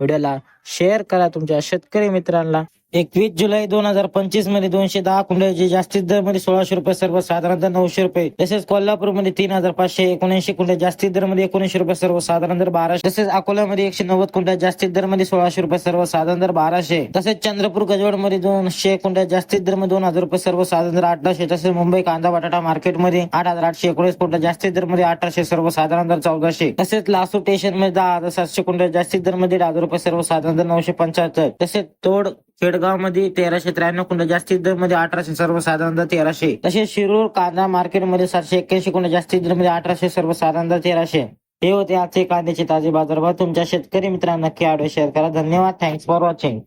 व्हिडिओला शेअर करा तुमच्या शेतकरी मित्रांना. एकवीस जुलै दोन हजार पंचवीसमध्ये दोनशे दहा कुंड्याचे जास्तीत दरमध्ये सोळाशे रुपये सर्व साधारणतः नऊशे रुपये. तसेच कोल्हापूरमध्ये तीन हजार पाचशे एकोणऐंशी कुंड्या जास्तीत दरमध्ये एकोणीशे रुपये सर्व साधारण दर बाराशे. तसेच अकोल्यामध्ये एकशे नव्वद कुंड्या जास्तीत दरमध्ये सोळाशे रुपये सर्व साधारण दर बाराशे. तसेच चंद्रपूर गजवडमध्ये दोनशे कुंड्या जास्तीत दरमध्ये दोन हजार रुपये सर्व साधारण दर अठराशे तसेच मुंबई कांदा बटाटा मार्केटमध्ये आठ हजार आठशे एकोणीस कुंड्या जास्तीत दरमध्ये अठराशे सर्व साधारण दर चौदाशे. तसेच लासू स्टेशनमध्ये दहा हजार सातशे कुंड्या जास्तीत दरमध्ये दहा हजार रुपये सर्व साधारण दर नऊशे पंच्याहत्तर. तसेच तोड खेडगावमध्ये तेराशे त्र्याण्णव कुंड जास्तीत दरमध्ये अठराशे सर्वसाधारण तेराशे. तसेच शिरूर कांदा मार्केटमध्ये सातशे एक्क्याऐंशी कुंड जास्तीत दरमध्ये अठराशे सर्वसाधारण तेराशे. हे होते आजचे कांद्याचे ताजे बाजारभाव. तुमच्या शेतकरी मित्रांना नक्की आडवे शेअर करा. धन्यवाद. Thanks for watching